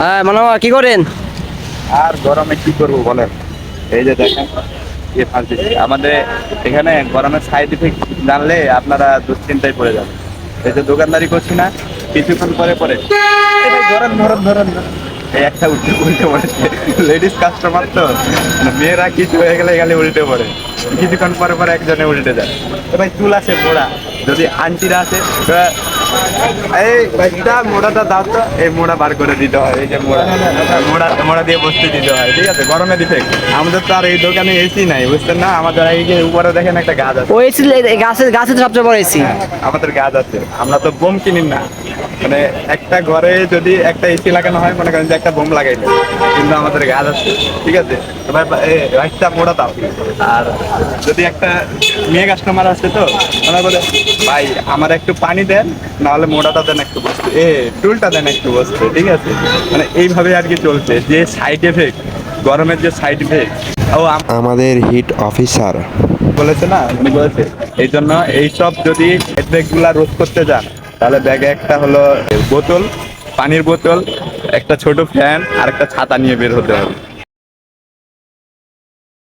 হ্যাঁ মানবা কি করেন? আর গরমে কি করব বলেন? এই যে দেখেন ফাঁস আমাদের এখানে গরমের সাইড ইফেক্ট জানলে আপনারা দুশ্চিন্তায় পড়ে যাবেন। এই যে দোকানদারি করছি না, কিছুক্ষণ পরে পরে। ধরেন ধরেন ধরেন। এই একটা উল্টে উল্টে পড়েছে। লেডিস কাস্টমার তো। মানে মেয়েরা কিছু হয়ে গেলে খালি উল্টে পড়ে। কিছুক্ষণ পরে পরে একজনে উল্টে যায়। ভাই, চুল আছে মোড়া যদি আন্টিরা আছে এই ভাইটা মোড়াটা দাও তো। এই মোড়া বার করে দিতে হয়। এই যে মোড়া মোড়া মোড়া দিয়ে বসতে দিতে হয়। ঠিক আছে গরমে দিতে আমাদের তো আর এই দোকানে এসি নাই বুঝছেন না? আমাদের এই যে উপরে দেখেন একটা গাছ আছে। ওই এসি সবচেয়ে বড় এসি আমাদের গাছ আছে। আমরা তো বোম কিনি না। মানে একটা ঘরে যদি একটা এসি লাগানো হয় মনে করেন যে একটা বোম লাগাইলে কিন্তু আমাদের গাছ আছে। ঠিক আছে? রাইটটা মোড়া দাও। আর যদি একটা মেয়ে কাস্টমার আছে তো ওনার বলে ভাই আমার একটু পানি দেন নাহলে মোড়াটা দেন একটু বসতে। এ টুলটা দেন একটু বসতে ঠিক আছে? মানে এইভাবে আর কি চলছে যে সাইড এফেক্ট গরমের যে সাইড এফেক্ট ও আমাদের হিট অফিসার বলেছে না? উনি বলেছে এই জন্য এইসব যদি গুলা রোধ করতে যান তাহলে ব্যাগে একটা হলো বোতল পানির বোতল একটা ছোট ফ্যান আর একটা ছাতা নিয়ে বের হতে হবে।